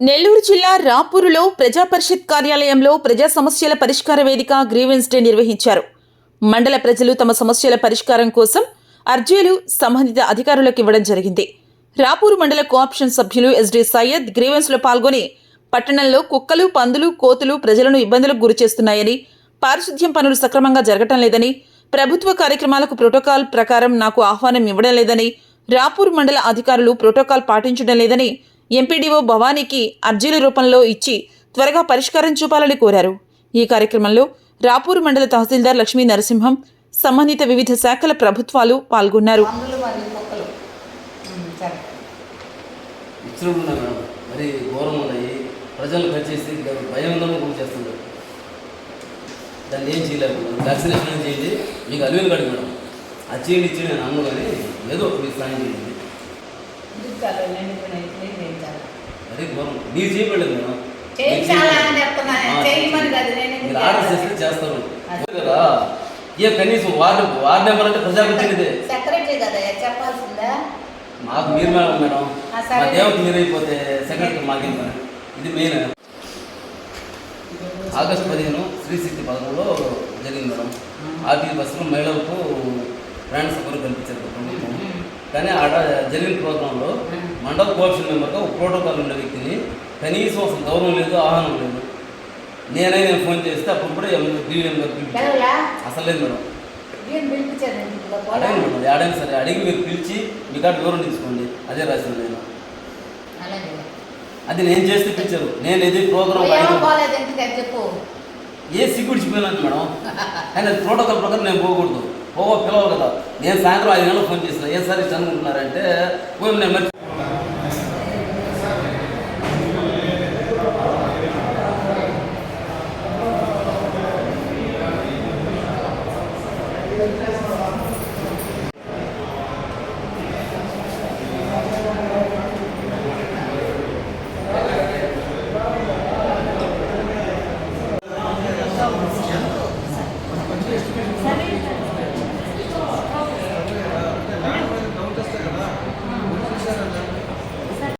నెల్లూరు జిల్లా రాపూరులో ప్రజా పరిషత్ కార్యాలయంలో ప్రజా సమస్యల పరిష్కార వేదిక గ్రీవెన్స్ డే నిర్వహించారు. మండల ప్రజలు తమ సమస్యల పరిష్కారం కోసం అర్జీలు సంబంధిత అధికారులకు ఇవ్వడం జరిగింది. రాపూరు మండల కోఆప్షన్ సభ్యులు ఎస్డి సయ్యద్ గ్రీవెన్స్లో పాల్గొని పట్టణంలో కుక్కలు పందులు కోతులు ప్రజలను ఇబ్బందులకు గురిచేస్తున్నాయని పారిశుద్ధ్యం పనులు సక్రమంగా జరగటం లేదని ప్రభుత్వ కార్యక్రమాలకు ప్రోటోకాల్ ప్రకారం నాకు ఆహ్వానం ఇవ్వడం లేదని రాపూర్ మండల అధికారులు ప్రోటోకాల్ పాటించడం లేదని ఎంపీడీఓ భవానీకి అర్జీల రూపంలో ఇచ్చి త్వరగా పరిష్కారం చూపాలని కోరారు. ఈ కార్యక్రమంలో రాపూర్ మండల తహసీల్దార్ లక్ష్మీ నరసింహం సంబంధిత వివిధ శాఖల ప్రభుత్వాలు పాల్గొన్నారు. మరి ఘోరం ఉన్నాయి. ప్రజలు వచ్చేసి భయంగానే కూడా చేస్తున్నారు. దాన్ని ఏం చేయలేము. వ్యాక్సినేషన్ చేయండి. మీకు అలివిని కడుగు మేడం అది చేయండి ఇచ్చి నేను అన్ను కానీ ఏదో మీరు సాయం చేయండి. దుఃఖాలు నిండిపోయినాయి క్లీన్ చేయించాలి అదే ఘోరం మీరు చేయలేదు మేడం చేయించాలా అని చెప్తున్నాను ఆ, చేయమని కాదు నేను ఎందుకు మీరు ఆర్డర్ చేస్తే చేస్తాను? చేస్తారు. కదా. ఏ కనీసం వార్డు వార్డు నెంబర్ అంటే ప్రజాప్రతినిధి సెక్రటరీ కదా చెప్పాల్సిందా? మాకు మీరు మేడం మేడం. మా సెక్రటరీ మాకేం పని ఇది మెయిన్ ఆగస్టు పదిహేను శ్రీశక్తి పథకంలో జరిగింది మేడం. ఆర్టీ బస్సులో మహిళలకు ప్రయాణ సౌకర్యం కల్పించారు. కానీ ఆడ జరిగిన ప్రోగ్రాంలో. మండల కోఆప్షన్ మెంబర్గా ఒక ప్రోటోకాల్ ఉండే వ్యక్తిని కనీసం అసలు గౌరవం లేదు ఆహ్వానం లేదు. నేనే నేను ఫోన్ చేస్తే అప్పుడు కూడా డివిఎం అసలు లేదు మేడం. అడగండి మేడం ఆడైనా సరే అడిగి మీరు పిలిచి మీ కాడ వివరణ తీసుకోండి. అదే రాసింది నేను. అది నేను చేస్తే పిలిచారు. నేను ఇది ప్రోగ్రామ్ ఏ సిగ్గుడిచిపోయినట్టు మేడం? కానీ అది ప్రోటోకాల్ ప్రకారం నేను పోకూడదు. ఓ పిలవరు కదా నేను సాయంత్రం ఐదు గంటలకు ఫోన్ చేసిన ఏ సార్ ఇట్లా అనుకుంటున్నారంటే పోయి నేను మర్చి Yeah.